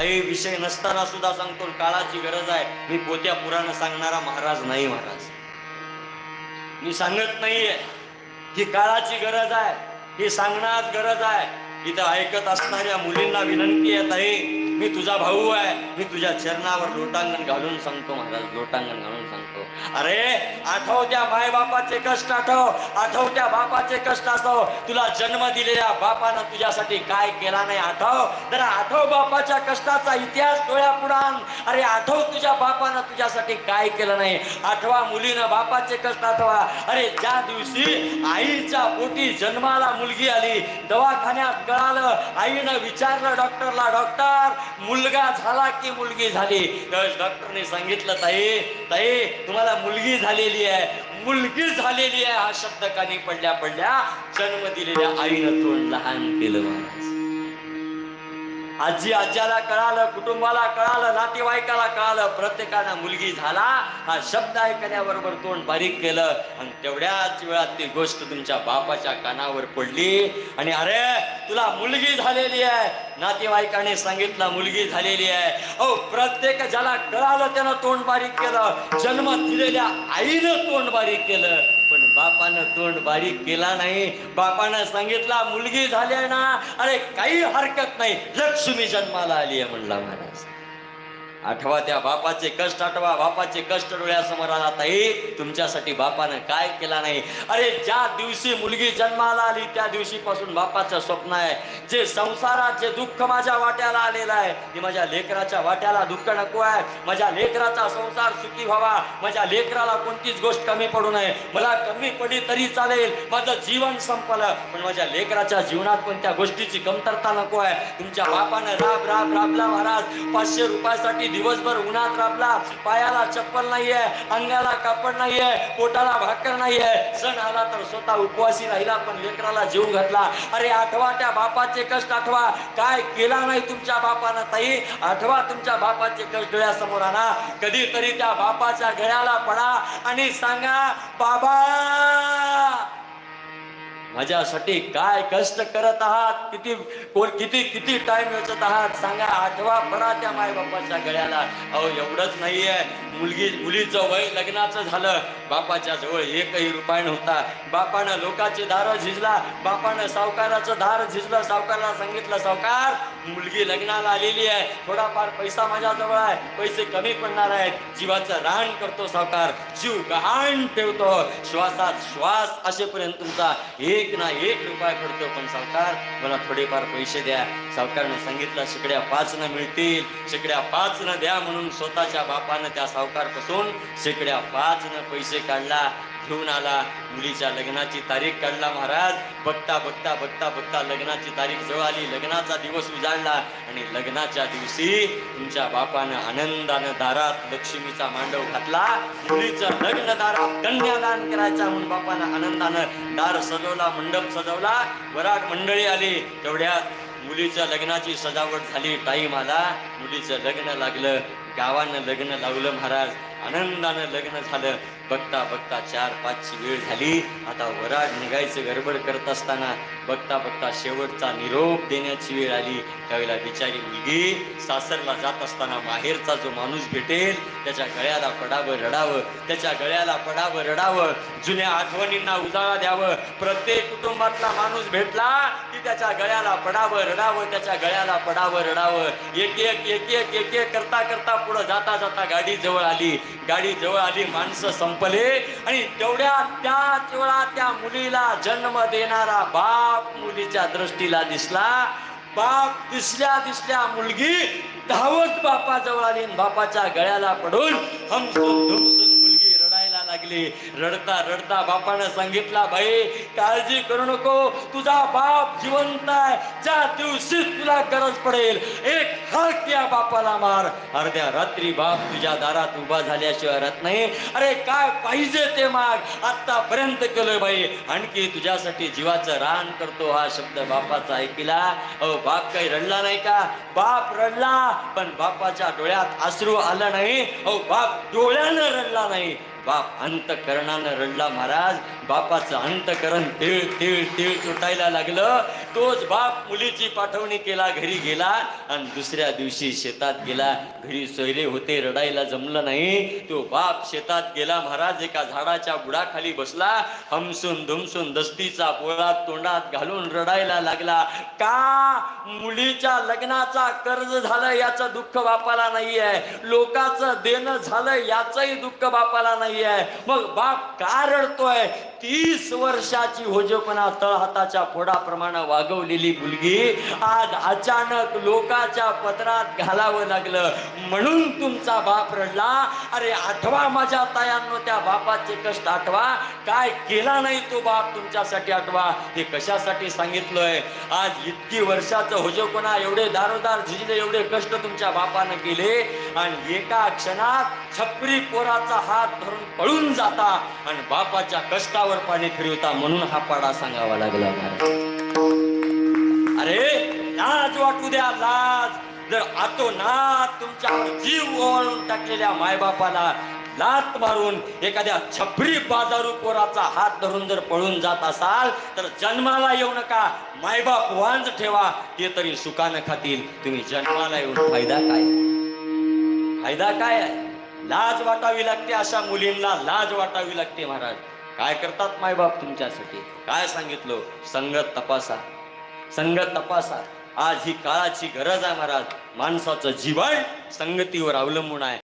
ताई विषय नसताना सुद्धा सांगतो काळाची गरज आहे. मी पोत्या पुराण सांगणारा महाराज नाही महाराज. मी सांगत नाहीये ही काळाची गरज आहे ही सांगण्यात गरज आहे. इथं ऐकत असणाऱ्या मुलींना विनंती आहे ताई मी तुझा भाऊ आहे. मी तुझ्या चरणावर लोटांगण घालून सांगतो महाराज लोटांगण घालून सांगतो. अरे आठव त्या मायबापाचे कष्ट आठव आठव त्या बापाचे कष्ट आठव. तुला जन्म दिलेल्या बापानं तुझ्यासाठी काय केला नाही आठव. जरा आठव बापाच्या कष्टाचा इतिहास डोळ्यापुढान. अरे आठव तुझ्या बापानं तुझ्यासाठी काय केलं नाही. आठवा मुलीनं बापाचे कष्ट आठवा. अरे ज्या दिवशी आईच्या पोटी जन्माला मुलगी आली दवाखान्यात कळालं आईनं विचारलं डॉक्टरला डॉक्टर मुलगा झाला की मुलगी झाली? डॉक्टरने सांगितलं ताई ताई तुम्हाला मुलगी झालेली आहे. मुलगी झालेली आहे हा शब्द कानी पडल्या पडल्या जन्म दिलेल्या आईनं तोंड लहान केलं महाराज. आजी आज्याला कळालं कुटुंबाला कळालं नातेवाईकाला कळालं प्रत्येकानं मुलगी झाला हा शब्द ऐकण्याबरोबर तोंड बारीक केलं आणि तेवढ्याच वेळात ती गोष्ट तुमच्या बापाच्या कानावर पडली आणि अरे तुला मुलगी झालेली आहे. नातेवाईकाने सांगितलं मुलगी झालेली आहे. अहो प्रत्येक ज्याला कळालं त्यानं तोंड बारीक केलं. जन्म दिलेल्या आईनं तोंड बारीक केलं. बापानं तोंड बारीक केला नाही. बापानं सांगितला मुलगी झाली ना. अरे काही हरकत नाही. लक्ष्मी जन्माला आली आहे म्हणला महाराज आठवा त्या बापाचे कष्ट आठवा. बापाचे कष्ट डोळ्यासमोर आला ताई. तुमच्यासाठी बापानं काय केला नाही? अरे ज्या दिवशी मुलगी जन्माला आली त्या दिवशीपासून बापाचं स्वप्न आहे. जे संसारात जे दुःख माझ्या वाट्याला आलेलं आहे ते माझ्या लेकराच्या वाट्याला दुःख नको आहे. माझ्या लेकराचा संसार सुखी व्हावा. माझ्या लेकराला कोणतीच गोष्ट कमी पडू नये. मला कमी पडली तरी चालेल. माझं जीवन संपलं. पण माझ्या लेकराच्या जीवनात कोणत्या गोष्टीची कमतरता नको आहे. तुमच्या बापानं राब राब राबला महाराज. पाचशे रुपयासाठी दिवसभर उन्हात राबला पायाला चप्पल नाहीये अंगाला कापड नाहीये पोटाला भाकर नाहीये. सण आला तर स्वतः उपवासी राहिला पण लेकराला जीव घातला. अरे आठवा त्या बापाचे कष्ट आठवा. काय केला नाही तुमच्या बापानं ताई? आठवा तुमच्या बापाचे कष्ट डोळ्यासमोर आणा. कधीतरी त्या बापाच्या गळ्याला पडा आणि सांगा बाबा! माझ्यासाठी काय कष्ट करत आहात? किती कोण किती किती टाइम वेचत आहात? सांगा आठवा परा त्या मायबापाच्या गळ्याला. अहो एवढंच नाहीये. मुलगी मुलीचं वय लग्नाचं झालं. बापाच्या जवळ एकही रुपया नव्हता. बापानं लोकाचे दार झिजला. बापानं सावकाराचं दार झिजलं. सावकाराला सांगितलं सावकार मुलगी लग्नाला आलेली आहे. थोडाफार पैसा माझ्याजवळ आहे. पैसे कमी पडणार आहेत. जीवाचं रान करतो सावकार. जीव गहाण ठेवतो. श्वासात श्वास असेपर्यंत तुमचा. हे एक ना एक रुपया पडतो पण सावकार मला थोडेफार पैसे द्या. सावकारने सांगितलं शेकड्या पाच न मिळतील शेकड्या पाच न द्या म्हणून स्वतःच्या बापानं त्या सावकारपासून शेकड्या पाच न पैसे काढला. घेऊन आला. मुलीच्या लग्नाची तारीख काढला महाराज. बघता बघता बघता बघता लग्नाची तारीख जवळ आली. लग्नाचा दिवस उजाडला आणि लग्नाच्या दिवशी तुमच्या बापानं आनंदानं दारात लक्ष्मीचा मांडव घातला. मुलीचं लग्न दारात कन्यादान करायचा म्हणून बापानं आनंदानं दार सजवला मंडप सजवला. वराट मंडळी आली. तेवढ्यात मुलीच्या लग्नाची सजावट झाली. टाईम आला मुलीचं लग्न लागलं. गावानं लग्न लावलं महाराज. आनंदानं लग्न झालं. बघता बघता चार पाचची वेळ झाली. आता वराड निघायचं गडबड करत असताना बघता बघता शेवटचा निरोप देण्याची वेळ आली. त्यावेळेला बिचारी मुलगी सासरला जात असताना माहेरचा जो माणूस भेटेल त्याच्या गळ्याला पडावं रडावं त्याच्या गळ्याला पडावं रडावं. जुन्या आठवणींना उजाळा द्यावं. प्रत्येक कुटुंबातला माणूस भेटला की त्याच्या गळ्याला पडावं रडावं त्याच्या गळ्याला पडावं रडावं. एक एक एक एक एक एक करता करता पुढं जाता जाता गाडी जवळ आली. गाडी जवळ आली माणसं संपले आणि तेवढ्या त्याच वेळा त्या मुलीला जन्म देणारा बाप मुलीच्या दृष्टीला दिसला. बाप दिसल्या दिसल्या मुलगी धावत बापाजवळ आली बापाच्या गळ्याला पडून हमसून धुमसून लागली. रडता रडता बापानं सांगितला भाई काळजी करू नको. तुझा बाप जिवंत आहे. ज्या दिवशी तुला गरज पडेल एक हाक या बापाला मार. अर्ध्या रात्री बाप तुझ्या दारात उभा झाल्याशिवाय राहत नाही. अरे काय पाहिजे ते माग? आतापर्यंत केलं भाई. आणखी तुझ्यासाठी जीवाचं रान करतो हा शब्द बापाचा ऐकिला. अहो बाप काही रडला नाही का? बाप रडला पण बापाच्या डोळ्यात अश्रू आलं नाही. अहो बाप डोळ्यानं रडला नाही. बाप अंतकरणानं रडला महाराज. बापाचं अंतकरण तिळ तिळ तिळ तुटायला लागलं. तोच बाप मुलीची पाठवणी केला घरी गेला आणि दुसऱ्या दिवशी शेतात गेला. घरी सोयरे होते रडायला जमलं नाही. तो बाप शेतात गेला महाराज. एका झाडाच्या बुडाखाली बसला. हमसून धुमसून दस्तीचा पोळा तोंडात घालून रडायला लागला. का मुलीच्या लग्नाचा कर्ज झालं याचं दुःख बापाला नाहीये? लोकाचं लोकांचं देणं झालं याचंही दुःख बापाला नाही आहे. मग बाप का रडतोय? तीस वर्षाची होजोपणा तळ हाताच्या फोडाप्रमाणे वागवलेली मुलगी आज अचानक लोकाच्या पदरात घालावं लागलं. म्हणून तुमचा बाप रडला. अरे आठवा माझ्या तायांनो त्या बापाचे कष्ट आठवा. काय केला नाही तो बाप तुमच्यासाठी आठवा? हे कशासाठी सांगितलंय? आज इतकी वर्षाचं होजोपणा एवढे दारोदार झिजले एवढे कष्ट तुमच्या बापानं केले आणि एका क्षणात छपरी पोराचा हात धरून पळून जाता आणि बापाच्या कष्टावर पाणी फिरवता म्हणून हा पाडा सांगावा लागला. महाराज अरे लाज वाटू द्या लाज. जर आतो आतोनात तुमच्यावर जीव ओवाळून टाकलेल्या मायबापाला लात मारून एखाद्या छपरी बाजारू पोराचा हात धरून जर पळून जात असाल तर जन्माला येऊ नका. मायबाप वांज ठेवा ते तरी सुखानं खातील. तुम्ही जन्माला येऊन फायदा काय? फायदा काय? आहे लाज वाटावी लागते अशा मुलींना लाज वाटावी लागते महाराज. काय करतात मायबाप तुमच्यासाठी? काय सांगितलं? संगत तपासा. संगत तपासा. आज ही काळाची गरज आहे महाराज. माणसाचं जीवन संगतीवर अवलंबून आहे.